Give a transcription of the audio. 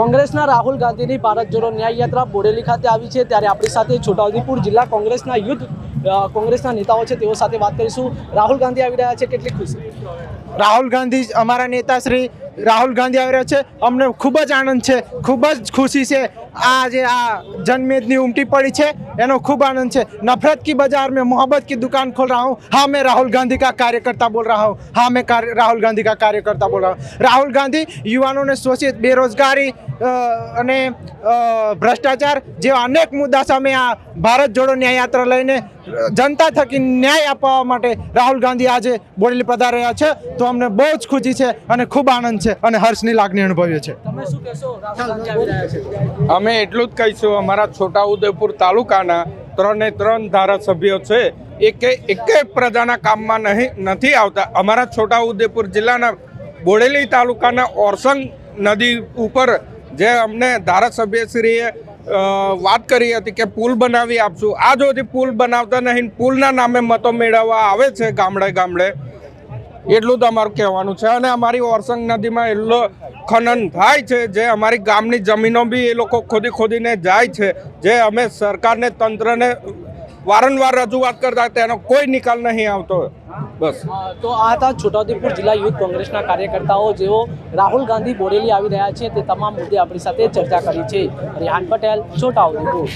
કોંગ્રેસના રાહુલ ગાંધીની ભારત જોડો ન્યાય યાત્રા બોડેલી ખાતે આવી છે ત્યારે આપણી સાથે છોટાઉદેપુર જિલ્લા કોંગ્રેસના યુદ્ધ કોંગ્રેસના નેતાઓ છે તેઓ સાથે વાત કરીશું. રાહુલ ગાંધી આવી રહ્યા છે, કેટલી ખુશી. રાહુલ ગાંધી અમારા નેતા શ્રી રાહુલ ગાંધી આવી રહ્યા છે. અમને ખૂબ જ આનંદ છે. ખૂબ જ ખુશી છે. આ જે આ જનમેદની ઉમટી પડી છે, એનો ખૂબ આનંદ છે. નફરત કી બજાર મેં, મોહબ્બત કી દુકાન ખોલ રહા હું. હા, મેં રાહુલ ગાંધી કા કાર્યકર્તા બોલ રહા હું. હા, મેં રાહુલ ગાંધી કા કાર્યકર્તા બોલ રહા હું. રાહુલ ગાંધી યુવાનોને શોષિત, બેરોજગારી અને ભ્રષ્ટાચાર જેવા અનેક મુદ્દા સામે આ ભારત જોડો ન્યાયયાત્રા લઈને, જનતા થકી ન્યાય અપાવવા માટે રાહુલ ગાંધી આજે બોરેલી પધાર રહ્યા છે. તો અમને બહુ જ ખુશી છે અને ખૂબ આનંદ છે અને હર્ષની લાગણી અનુભવીએ છે શું કહેશો? રાહુલ ગાંધી આવી રહ્યા છે. અમે એટલું જ કહીશું અમારા છોટાઉદેપુર તાલુકાના ત્રણે ત્રણ ધારાસભ્યો છે. એકે એકે પ્રજાના કામમાં નહીં નથી આવતા. અમારા છોટાઉદેપુર જિલ્લાના બોડેલી તાલુકાના ઓરસંગ નદી ઉપર જે અમને ધારાસભ્યશ્રીએ વાત કરી હતી કે પુલ બનાવી આપશું. આજ હજી પુલ બનાવતા નહીં પુલના નામે મતો મેળવવા આવે છે ગામડે ગામડે. એટલું જ અમારું કહેવાનું છે. અને અમારી ઓરસંગ નદીમાં એટલો ખનન થાય છે જે અમારી ગામની જમીનો બી એ લોકો ખોદી ખોદીને જાય છે. જે અમે સરકારને, તંત્રને વારંવાર રજૂઆત કરતા તેનો કોઈ નિકાલ નહીં આવતો. બસ. તો આ હતા છોટાઉદેપુર જિલ્લા યુથ કોંગ્રેસના કાર્યકર્તાઓ. જેઓ રાહુલ ગાંધી બોડેલી આવી રહ્યા છે તે તમામ મુદ્દે આપણી સાથે ચર્ચા કરી છે. રેહાન પટેલ, છોટાઉદેપુર.